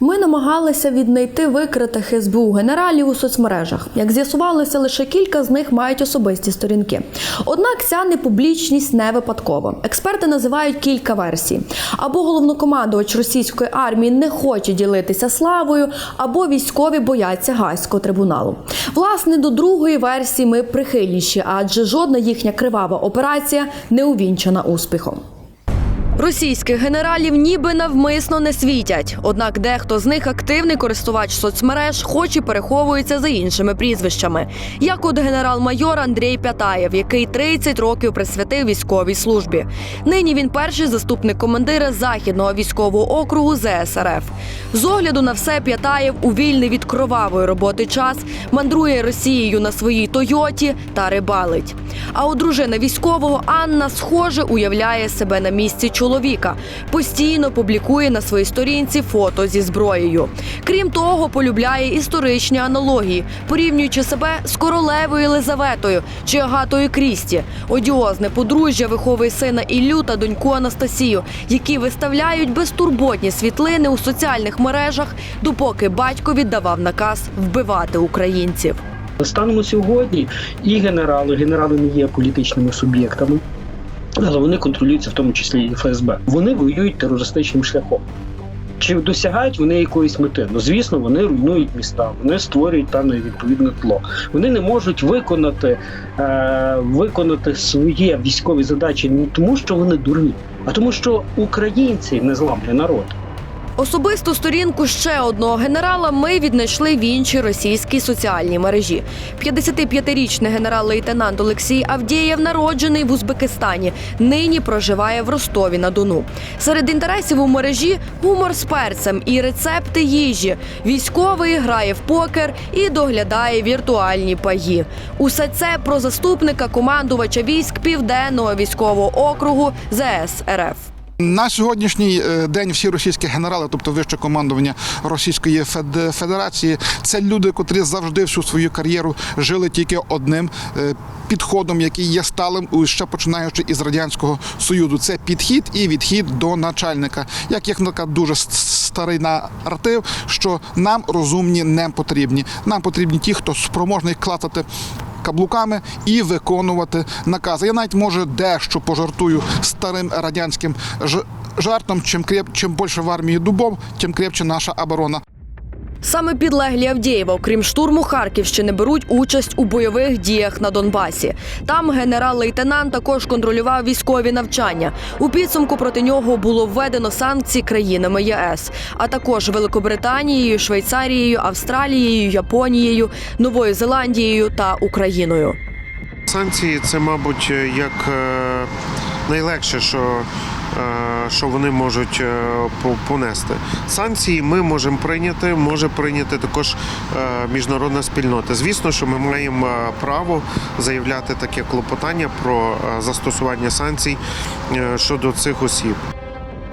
Ми намагалися віднайти викритих СБУ генералів у соцмережах. Як з'ясувалося, лише кілька з них мають особисті сторінки. Однак ця непублічність не випадкова. Експерти називають кілька версій: або головнокомандувач російської армії не хоче ділитися славою, або військові бояться гайського трибуналу. Власне, до другої версії ми прихильніші, адже жодна їхня кривава операція не увінчана успіхом. Російських генералів ніби навмисно не світять. Однак дехто з них активний користувач соцмереж, хоч і переховується за іншими прізвищами. Як от генерал-майор Андрій Пятаєв, який 30 років присвятив військовій службі. Нині він перший заступник командира західного військового округу ЗСРФ. З огляду на все П'ятаєв у вільний від кровавої роботи час мандрує Росією на своїй Тойоті та рибалить. А от дружина військового Анна схоже уявляє себе на місці чоловіка. Постійно публікує на своїй сторінці фото зі зброєю. Крім того, полюбляє історичні аналогії, порівнюючи себе з королевою Єлизаветою чи Агатою Крісті. Одіозне подружжя виховує сина Іллю та доньку Анастасію, які виставляють безтурботні світлини у соціальних мережах, допоки батько віддавав наказ вбивати українців. Станом на сьогодні і генерали, генерали не є політичними суб'єктами, але вони контролюються в тому числі і ФСБ. Вони воюють терористичним шляхом. Чи досягають вони якоїсь мети? Ну звісно, вони руйнують міста, вони створюють певне відповідне тло. Вони не можуть виконати, е, виконати свої військові задачі не тому, що вони дурні, а тому, що українці незламний народ. Особисту сторінку ще одного генерала ми віднайшли в іншій російській соціальній мережі. 55-річний генерал-лейтенант Олексій Авдєєв народжений в Узбекистані. Нині проживає в Ростові на Дону. Серед інтересів у мережі гумор з перцем і рецепти їжі. Військовий грає в покер і доглядає віртуальні паї. Усе це про заступника командувача військ Південного військового округу ЗС РФ. На сьогоднішній е, день всі російські генерали, тобто вище командування Російської Федерації, це люди, котрі завжди всю свою кар'єру жили тільки одним е, підходом, який є сталим ще починаючи із радянського союзу. Це підхід і відхід до начальника. Як як така дуже старий наратив, що нам розумні не потрібні. Нам потрібні ті, хто спроможний клацати каблуками і виконувати накази. Я навіть може дещо пожартую старим радянським жартом. Чим креп, чим більше в армії дубов, тим крепче наша оборона. Саме підлеглі Авдієва, окрім штурму Харківщини, беруть участь у бойових діях на Донбасі. Там генерал-лейтенант також контролював військові навчання. У підсумку проти нього було введено санкції країнами ЄС, а також Великобританією, Швейцарією, Австралією, Японією, Новою Зеландією та Україною. Санкції це, мабуть, як е, найлегше, що, е, що вони можуть е, понести. Санкції ми можемо прийняти, може прийняти також е, міжнародна спільнота. Звісно, що ми маємо е, право заявляти таке клопотання про застосування санкцій щодо цих осіб.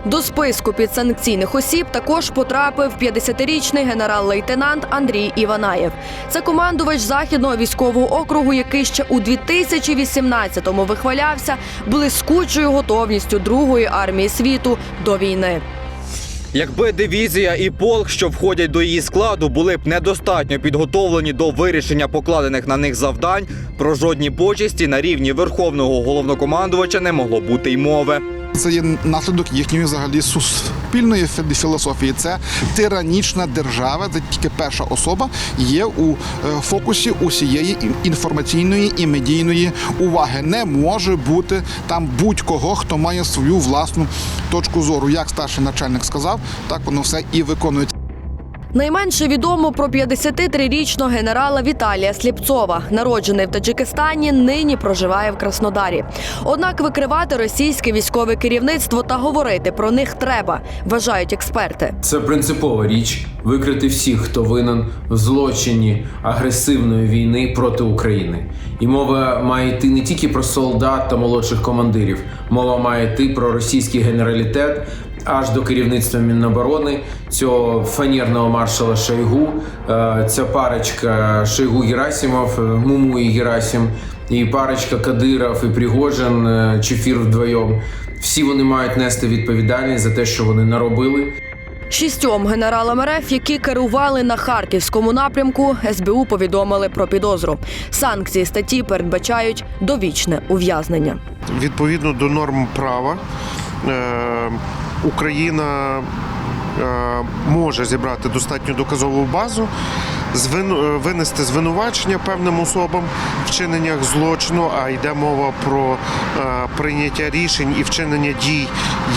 До списку підсанкційних осіб також потрапив 50-річний генерал-лейтенант Андрій Іванаєв. Це командувач західного військового округу, який ще у 2018-му вихвалявся блискучою готовністю другої армії світу до війни. Якби дивізія і полк, що входять до її складу, були б недостатньо підготовлені до вирішення покладених на них завдань, про жодні почесті на рівні верховного головнокомандувача не могло бути й мови. Це є наслідок їхньої взагалі суспільної фі- філософії. Це тиранічна держава, де тільки перша особа є у е, фокусі усієї інформаційної і медійної уваги. Не може бути там будь-кого, хто має свою власну точку зору. Як старший начальник сказав, так воно все і виконується. Найменше відомо про 53-річного генерала Віталія Сліпцова, народжений в Таджикистані, нині проживає в Краснодарі. Однак викривати російське військове керівництво та говорити про них треба, вважають експерти. Це принципова річ викрити всіх, хто винен в злочині агресивної війни проти України. І мова має йти не тільки про солдат та молодших командирів, мова має йти про російський генералітет. Аж до керівництва Міноборони цього фанерного маршала Шойгу, е, ця парочка Шойгу Герасимов, е, Муму і Герасим, і парочка Кадиров і Пригожин, е, Чефір вдвоєм. Всі вони мають нести відповідальність за те, що вони наробили. Шістьом генералам РФ, які керували на харківському напрямку, СБУ повідомили про підозру. Санкції статті передбачають довічне ув'язнення. Відповідно до норм права Україна е, може зібрати достатню доказову базу, е, винести звинувачення певним особам в вчиненнях злочину, а йде мова про е, прийняття рішень і вчинення дій,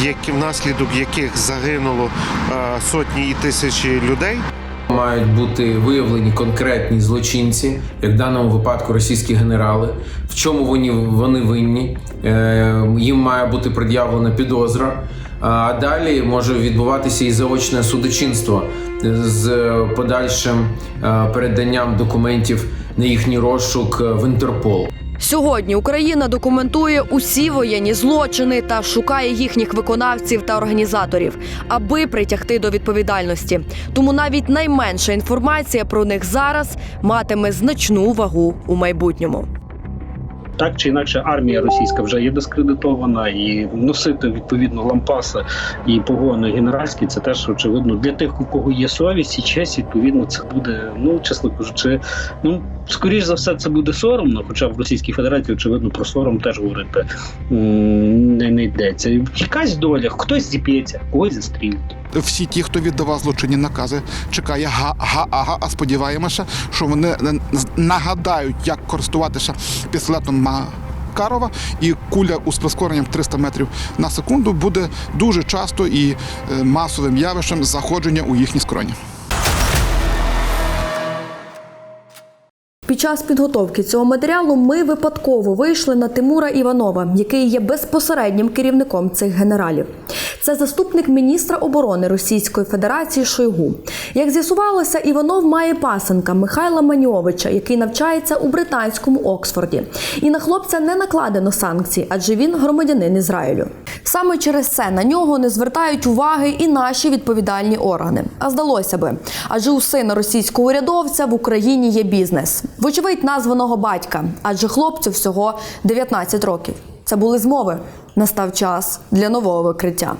які, внаслідок яких загинуло сотні і тисячі людей. Мають бути виявлені конкретні злочинці, як в даному випадку російські генерали. В чому вони, вони винні? Е, їм має бути пред'явлена підозра. А далі може відбуватися і заочне судочинство з подальшим е, переданням документів на їхній розшук в Інтерпол. Сьогодні Україна документує усі воєнні злочини та шукає їхніх виконавців та організаторів, аби притягти до відповідальності. Тому навіть найменша інформація про них зараз матиме значну вагу у майбутньому. Так чи інакше, армія російська вже є дискредитована, і носити відповідно лампаси і погони генеральські це теж очевидно для тих, у кого є совість і честь. Відповідно, це буде ну чесно кажучи, ну скоріш за все, це буде соромно. Хоча в Російській Федерації очевидно про сором теж говорити не, не йдеться. Якась доля, хтось зіп'ється, когось застрілять. Всі ті, хто віддавав злочинні накази, чекає га-га-ага, а сподіваємося, що вони е, нагадають, як користуватися пістолетом Макарова, і куля у прискоренням 300 метрів на секунду буде дуже часто і е, масовим явищем заходження у їхні скроні. Під час підготовки цього матеріалу ми випадково вийшли на Тимура Іванова, який є безпосереднім керівником цих генералів. Це заступник міністра оборони Російської Федерації Шойгу. Як з'ясувалося, Іванов має пасенка Михайла Маніовича, який навчається у британському Оксфорді. І на хлопця не накладено санкцій, адже він громадянин Ізраїлю. Саме через це на нього не звертають уваги і наші відповідальні органи. А здалося би, адже у сина російського урядовця в Україні є бізнес. Вочевидь, названого батька, адже хлопцю всього 19 років. Це були змови. Настав час для нового викриття.